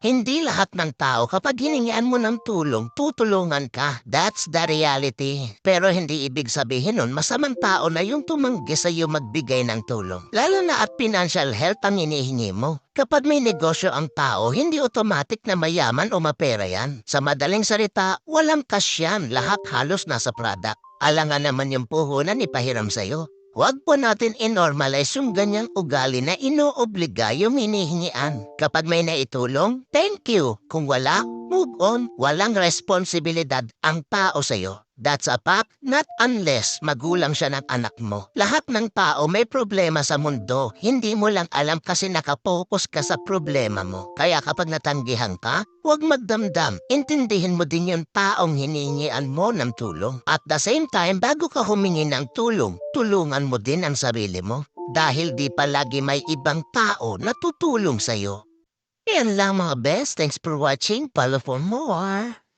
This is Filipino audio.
Hindi lahat ng tao kapag hiningian mo ng tulong, tutulungan ka. That's the reality. Pero hindi ibig sabihin nun masamang tao na yung tumanggi sa iyo magbigay ng tulong. Lalo na at financial health ang hinihingi mo. Kapag may negosyo ang tao, hindi automatic na mayaman o mapera yan. Sa madaling salita, walang cash yan. Lahat halos nasa product. Alangan naman yung puhunan ipahiram sa'yo. Huwag po natin i-normalize yung ganyang ugali na inoobliga yung hinihingian. Kapag may naitulong, thank you. Kung wala, move on. Walang responsibilidad ang tao sa'yo. That's a fact, not unless magulang siya ng anak mo. Lahat ng tao may problema sa mundo. Hindi mo lang alam kasi nakapokus ka sa problema mo. Kaya kapag natanggihan ka, huwag magdamdam. Intindihin mo din yung taong hiningian mo ng tulong. At the same time, bago ka humingi ng tulong, tulungan mo din ang sarili mo. Dahil di palagi may ibang tao na tutulong sa'yo. Yan lang mga best. Thanks for watching. Follow for more.